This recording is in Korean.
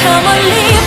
저 멀리